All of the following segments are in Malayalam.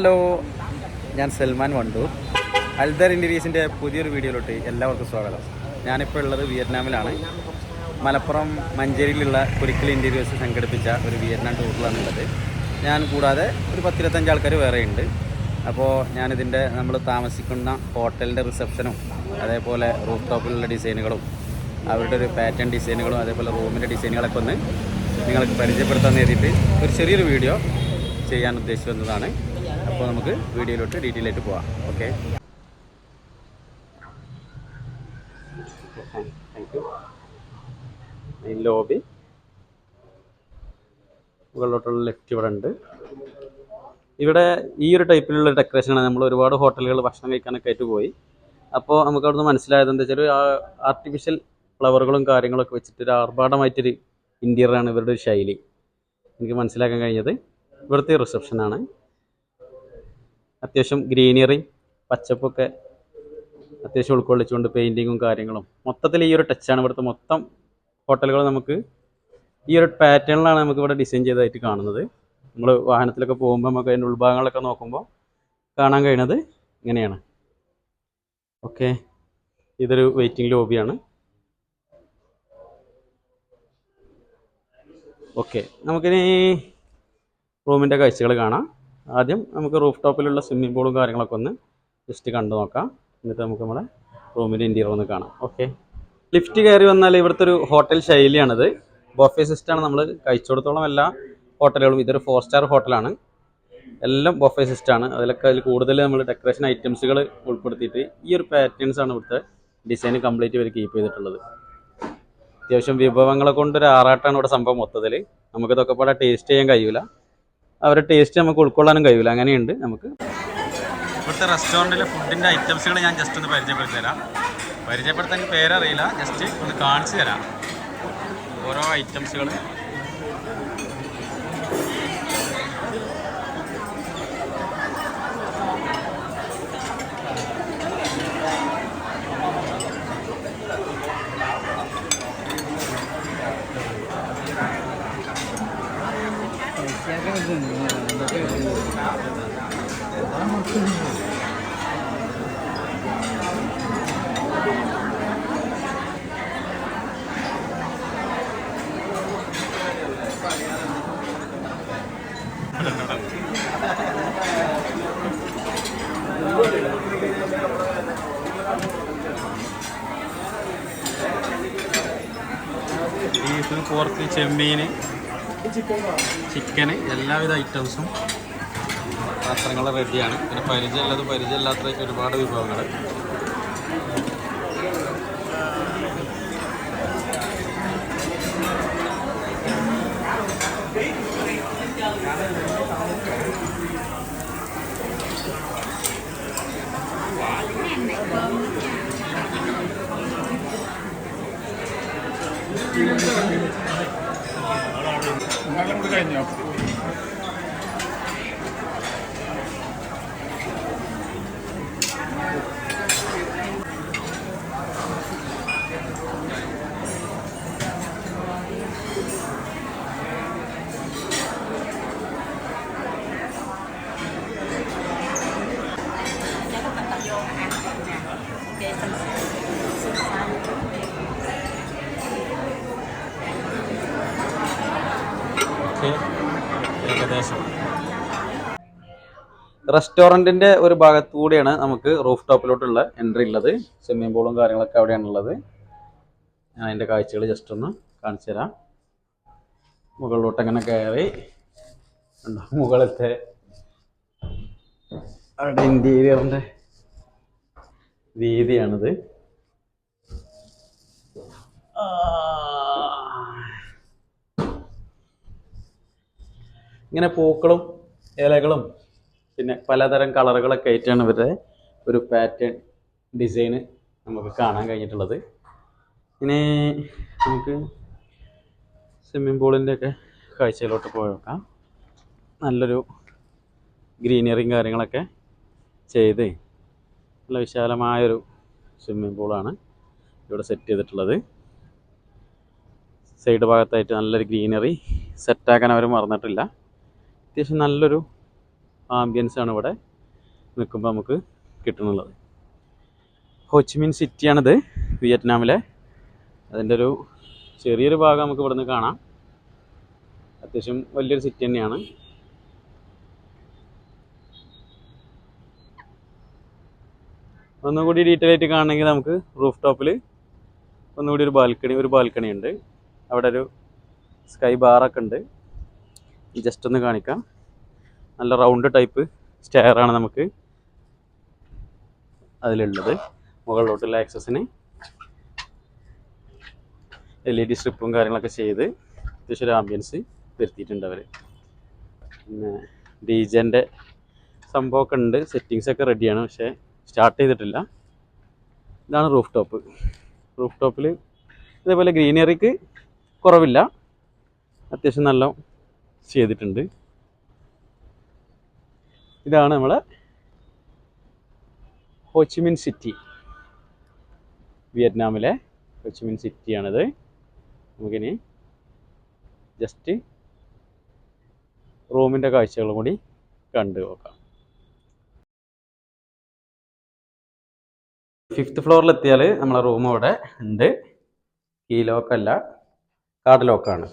ഹലോ ഞാൻ സൽമാൻ വണ്ടു അൽദർ ഇന്റീരിയസിന്റെ പുതിയൊരു വീഡിയോയിലോട്ട് എല്ലാവർക്കും സ്വാഗതം. ഞാനിപ്പോൾ ഉള്ളത് വിയറ്റ്നാമിലാണ്. മലപ്പുറം മഞ്ചേരിയിലുള്ള കുരിക്കൽ ഇന്റീരിയേഴ്സ് സംഘടിപ്പിച്ച ഒരു വിയറ്റ്നാം ടൂറിലാണുള്ളത്. ഞാൻ കൂടാതെ ഒരു പത്തിരുപത്തഞ്ച് ആൾക്കാർ വേറെയുണ്ട്. അപ്പോൾ ഞാനിതിന്റെ നമ്മൾ താമസിക്കുന്ന ഹോട്ടലിന്റെ റിസപ്ഷനും അതേപോലെ റൂഫ് ടോപ്പിലുള്ള ഡിസൈനുകളും അവരുടെ ഒരു പാറ്റേൺ ഡിസൈനുകളും അതേപോലെ റൂമിന്റെ ഡിസൈനുകളൊക്കെ ഒന്ന് നിങ്ങൾക്ക് പരിചയപ്പെടുത്താൻ നേരിട്ട് ഒരു ചെറിയൊരു വീഡിയോ ചെയ്യാൻ ഉദ്ദേശിച്ചു വന്നതാണ്. അപ്പോൾ നമുക്ക് വീഡിയോയിലോട്ട് ഡീറ്റെയിൽ ആയിട്ട് പോവാം. ഓക്കെ? താങ്ക് യു ലോബി മുകളിലോട്ടുള്ള ലെഫ്റ്റ് ഇവിടെ ഉണ്ട്. ഇവിടെ ഈ ഒരു ടൈപ്പിലുള്ള ഡെക്കറേഷനാണ് നമ്മൾ ഒരുപാട് ഹോട്ടലുകൾ ഭക്ഷണം കഴിക്കാനൊക്കെ ആയിട്ട് പോയി. അപ്പോൾ നമുക്ക് അവിടുന്ന് മനസ്സിലായത് എന്താ വെച്ചാൽ ആർട്ടിഫിഷ്യൽ ഫ്ലവറുകളും കാര്യങ്ങളൊക്കെ വെച്ചിട്ട് ഒരു ആർഭാടമായിട്ടൊരു ഇന്റീരിയറാണ് ഇവരുടെ ഒരു ശൈലി. എനിക്ക് മനസ്സിലാക്കാൻ കഴിഞ്ഞത്. ഇവിടുത്തെ റിസപ്ഷനാണ് അത്യാവശ്യം ഗ്രീനറി പച്ചപ്പൊക്കെ അത്യാവശ്യം ഉൾക്കൊള്ളിച്ചുകൊണ്ട് പെയിന്റിങ്ങും കാര്യങ്ങളും. മൊത്തത്തിൽ ഈ ഒരു ടച്ചാണ് ഇവിടുത്തെ മൊത്തം ഹോട്ടലുകൾ നമുക്ക്. ഈ ഒരു പാറ്റേണിലാണ് നമുക്ക് ഇവിടെ ഡിസൈൻ ചെയ്തതായിട്ട് കാണുന്നത്. നമ്മൾ വാഹനത്തിലൊക്കെ പോകുമ്പോൾ നമുക്ക് അതിന്റെ ഉൾഭാഗങ്ങളൊക്കെ നോക്കുമ്പോൾ കാണാൻ കഴിയുന്നത് ഇങ്ങനെയാണ്. ഓക്കെ. ഇതൊരു വെയിറ്റിംഗ് ലോബിയാണ് ഓക്കെ. നമുക്കിനി റൂമിന്റെ കാഴ്ചകൾ കാണാം. ആദ്യം നമുക്ക് റൂഫ് ടോപ്പിലുള്ള സ്വിമ്മിംഗ് പൂളും കാര്യങ്ങളൊക്കെ ഒന്ന് ജസ്റ്റ് കണ്ടു നോക്കാം. എന്നിട്ട് നമുക്ക് നമ്മുടെ റൂമിന്റെ ഇന്റീരിയർ ഒന്ന് കാണാം. ഓക്കെ ലിഫ്റ്റ് കയറി വന്നാൽ ഇവിടുത്തെ ഒരു ഹോട്ടൽ ശൈലിയാണിത്. ബൊഫേ സിസ്റ്റമാണ് നമ്മൾ കഴിച്ചിടത്തോളം എല്ലാ ഹോട്ടലുകളും ഇതൊരു ഫോർ സ്റ്റാർ ഹോട്ടലാണ് എല്ലാം ബൊഫേ സിസ്റ്റമാണ് അതിലൊക്കെ അതിൽ കൂടുതൽ നമ്മൾ ഡെക്കറേഷൻ ഐറ്റംസുകൾ ഉൾപ്പെടുത്തിയിട്ട് ഈ ഒരു പാറ്റേൺസ് ആണ് ഇവിടുത്തെ ഡിസൈൻ കംപ്ലീറ്റ് ഇവർ കീപ്പ് ചെയ്തിട്ടുള്ളത്. അത്യാവശ്യം വിഭവങ്ങളെ കൊണ്ടൊരു ആറാട്ടാണ് ഇവിടെ സംഭവം മൊത്തത്തിൽ നമുക്കിതൊക്കെ പാടെ ടേസ്റ്റ് ചെയ്യാൻ കഴിയില്ല അവരുടെ ടേസ്റ്റ് നമുക്ക് ഉൾക്കൊള്ളാനും കഴിയില്ല. അങ്ങനെയുണ്ട് നമുക്ക്. ഇവിടുത്തെ റെസ്റ്റോറന്റിലെ ഫുഡിന്റെ ഐറ്റംസുകൾ ഞാൻ ജസ്റ്റ് ഒന്ന് പരിചയപ്പെടുത്തി തരാം പരിചയപ്പെടുത്താൻ പേരറിയില്ല. ജസ്റ്റ് ഒന്ന് കാണിച്ചു തരാം ഓരോ ഐറ്റംസുകൾ ബീഫ് പോർക്ക് ചെമ്മീൻ ചിക്കന് എല്ലാവിധ ഐറ്റംസും പാത്രങ്ങൾ റെഡിയാണ്. പിന്നെ പരിചയമുള്ളത് പരിചയമില്ലാത്തതൊക്കെ ഒരുപാട് വിഭവങ്ങൾ കഴിഞ്ഞോ ഓക്കെ ഏകദേശം റെസ്റ്റോറന്റിന്റെ ഒരു ഭാഗത്തു കൂടിയാണ് നമുക്ക് റൂഫ് ടോപ്പിലോട്ടുള്ള എൻട്രി ഉള്ളത്. സ്വിമ്മിംഗ് പൂളും കാര്യങ്ങളൊക്കെ അവിടെയാണ് ഉള്ളത്. ഞാൻ അതിന്റെ കാഴ്ചകൾ ജസ്റ്റ് ഒന്ന് കാണിച്ചു തരാം. മുകളിലോട്ട് അങ്ങനെ കയറി? മുകളിലത്തെ അവിടെ ഇന്റീരിയറിന്റെ രീതിയാണിത്. ആ. ഇങ്ങനെ പൂക്കളും ഇലകളും പിന്നെ പലതരം കളറുകളൊക്കെ ആയിട്ടാണ് ഇവരുടെ ഒരു പാറ്റേൺ ഡിസൈന് നമുക്ക് കാണാൻ കഴിഞ്ഞിട്ടുള്ളത്. ഇനി നമുക്ക് സ്വിമ്മിംഗ് പൂളിന്റെ ഒക്കെ കാഴ്ചയിലോട്ട് പോയി നോക്കാം. നല്ലൊരു ഗ്രീനറിയും കാര്യങ്ങളൊക്കെ ചെയ്ത് നല്ല വിശാലമായൊരു സ്വിമ്മിംഗ് പൂളാണ് ഇവിടെ സെറ്റ് ചെയ്തിട്ടുള്ളത്. സൈഡ് ഭാഗത്തായിട്ട് നല്ലൊരു ഗ്രീനറി സെറ്റാക്കാൻ അവർ മറന്നിട്ടില്ല. അത്യാവശ്യം നല്ലൊരു ആംബിയൻസാണ് ഇവിടെ നിൽക്കുമ്പോൾ നമുക്ക് കിട്ടുന്നുള്ളത്. ഹോച്ചിമിൻ സിറ്റിയാണിത് വിയറ്റ്നാമിലെ. അതിന്റെ ഒരു ചെറിയൊരു ഭാഗം നമുക്ക് ഇവിടുന്ന് കാണാം. അത്യാവശ്യം വലിയൊരു സിറ്റി തന്നെയാണ്. ഒന്നുകൂടി ഡീറ്റെയിൽ ആയിട്ട് കാണണമെങ്കിൽ നമുക്ക് റൂഫ് ടോപ്പിൽ ഒന്നുകൂടി ഒരു ബാൽക്കണി ഒരു ബാൽക്കണി ഉണ്ട്. അവിടെ ഒരു സ്കൈ ബാറൊക്കെ ഉണ്ട്. ജസ്റ്റ് ഒന്ന് കാണിക്കാം. നല്ല റൗണ്ട് ടൈപ്പ് സ്റ്റെയറാണ് നമുക്ക് അതിലുള്ളത്. മുകളിലോട്ടുള്ള ആക്സസിന് എൽ ഇ ഡി സ്ട്രിപ്പും കാര്യങ്ങളൊക്കെ ചെയ്ത് അത്യാവശ്യം ഒരു ആംബിയൻസ് വരുത്തിയിട്ടുണ്ട് അവർ പിന്നെ ഡി ജെന്റെ സംഭവമൊക്കെ ഉണ്ട്. സെറ്റിങ്സ് ഒക്കെ റെഡിയാണ് പക്ഷേ സ്റ്റാർട്ട് ചെയ്തിട്ടില്ല. ഇതാണ് റൂഫ് ടോപ്പ് റൂഫ് ടോപ്പിൽ ഇതേപോലെ ഗ്രീനറിക്ക് കുറവില്ല. അത്യാവശ്യം നല്ല ചെയ്തിട്ടുണ്ട്. ഇതാണ് നമ്മളെ ഹോച്ചിമിൻ സിറ്റി. വിയറ്റ്നാമിലെ ഹോച്ചിമിൻ സിറ്റിയാണിത്. നമുക്കിനി ജസ്റ്റ് റൂമിന്റെ കാഴ്ചകളും കൂടി കണ്ടു നോക്കാം. ഫിഫ്ത്ത് ഫ്ലോറിൽ എത്തിയാൽ നമ്മളെ റൂം അവിടെ ഉണ്ട്. കീ ലോക്കല്ല കാർഡ് ലോക്കാണ്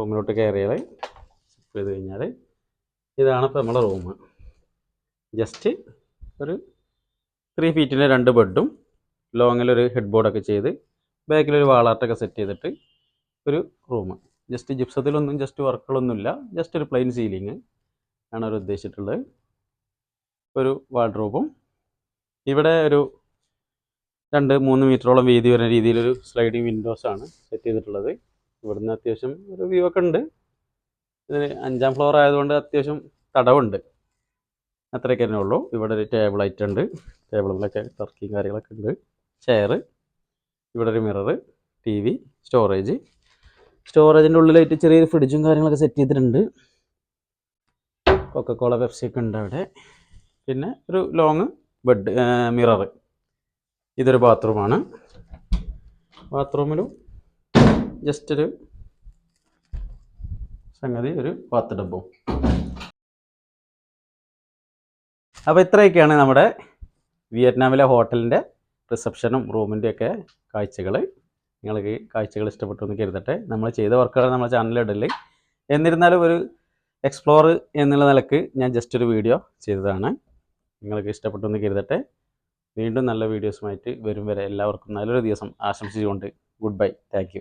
റൂമിലോട്ട് കയറിയാൽ സ്കിപ്പ് ചെയ്ത് കഴിഞ്ഞാൽ ഇതാണ് ഇപ്പോൾ നമ്മളെ റൂം. ജസ്റ്റ് ഒരു ത്രീ ഫീറ്റിന്റെ രണ്ട് ബെഡും ലോങ്ങിലൊരു ഹെഡ് ബോർഡൊക്കെ ചെയ്ത് ബാക്കിലൊരു വാളാർട്ടൊക്കെ സെറ്റ് ചെയ്തിട്ട് ഒരു റൂം. ജസ്റ്റ് ജിപ്സത്തിലൊന്നും ജസ്റ്റ് വർക്കുകളൊന്നുമില്ല ജസ്റ്റ് ഒരു പ്ലെയിൻ സീലിങ് ആണ് അവർ ഉദ്ദേശിച്ചിട്ടുള്ളത്. ഒരു വാർഡ്രോബും ഇവിടെ ഒരു രണ്ട് മൂന്ന് മീറ്ററോളം വീതി വരുന്ന രീതിയിലൊരു സ്ലൈഡിങ് വിൻഡോസ് ആണ് സെറ്റ് ചെയ്തിട്ടുള്ളത്. ഇവിടുന്ന് അത്യാവശ്യം ഒരു വ്യൂ ഒക്കെ ഉണ്ട്. ഇതിന് അഞ്ചാം ഫ്ലോർ ആയതുകൊണ്ട് അത്യാവശ്യം തടവുണ്ട്. അത്രയൊക്കെ തന്നെ ഉള്ളൂ. ഇവിടെ ഒരു ടേബിൾ ഐറ്റം ഉണ്ട്. ടേബിളിലൊക്കെ ടർക്കിയും കാര്യങ്ങളൊക്കെ ഉണ്ട്. ചെയർ ഇവിടെ ഒരു മിറർ ടി വി സ്റ്റോറേജ് സ്റ്റോറേജിന്റെ ഉള്ളിലായിട്ട് ചെറിയൊരു ഫ്രിഡ്ജും കാര്യങ്ങളൊക്കെ സെറ്റ് ചെയ്തിട്ടുണ്ട്. കൊക്കക്കോള പെപ്സി ഒക്കെ ഉണ്ട് അവിടെ. പിന്നെ ഒരു ലോങ് ബെഡ് മിറർ ഇതൊരു ബാത്റൂമാണ് ബാത്റൂമിലും ജസ്റ്റ് ഒരു സംഗതി ഒരു പത്ത് ഡബ്ബും. അപ്പോൾ ഇത്രയൊക്കെയാണ് നമ്മുടെ വിയറ്റ്നാമിലെ ഹോട്ടലിന്റെ റിസപ്ഷനും റൂമിന്റെയൊക്കെ കാഴ്ചകൾ നിങ്ങൾക്ക് കാഴ്ചകൾ ഇഷ്ടപ്പെട്ടു എന്ന് കരുതട്ടെ. നമ്മൾ ചെയ്ത വർക്കുകൾ നമ്മുടെ ചാനലിൽ ഇടൽ. എന്നിരുന്നാലും ഒരു എക്സ്പ്ലോർ എന്നുള്ള നിലയ്ക്ക് ഞാൻ ജസ്റ്റ് ഒരു വീഡിയോ ചെയ്തതാണ്. നിങ്ങൾക്ക് ഇഷ്ടപ്പെട്ടു എന്ന് കരുതട്ടെ. വീണ്ടും നല്ല വീഡിയോസുമായിട്ട് വരും വരെ എല്ലാവർക്കും നല്ലൊരു ദിവസം ആശംസിച്ചുകൊണ്ട് ഗുഡ് ബൈ താങ്ക്